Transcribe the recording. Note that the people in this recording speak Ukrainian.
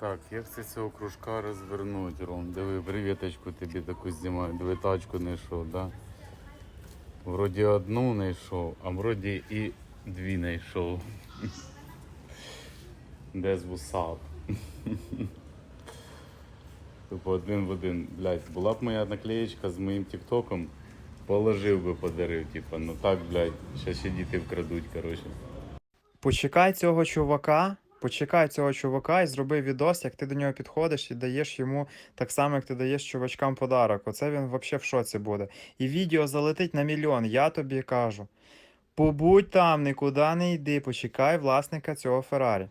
Так, як це цього кружка розвернути, Ром? Диви, привіточку тобі таку знімаю. Диви, тачку знайшов, да? Вроді одну знайшов, а вроді і дві знайшов. Де з вусап. Тупо один в один. Блядь, була б моя наклеєчка з моїм тіктоком, положив би, подарив, типа, ну так, блядь, ще діти вкрадуть, коротше. Почекай цього чувака, почекай цього чувака і зроби відос, як ти до нього підходиш і даєш йому так само, як ти даєш чувачкам подарок. Оце він взагалі в шоці буде. І відео залетить на мільйон, я тобі кажу. Побудь там, нікуди не йди, почекай власника цього Феррарі.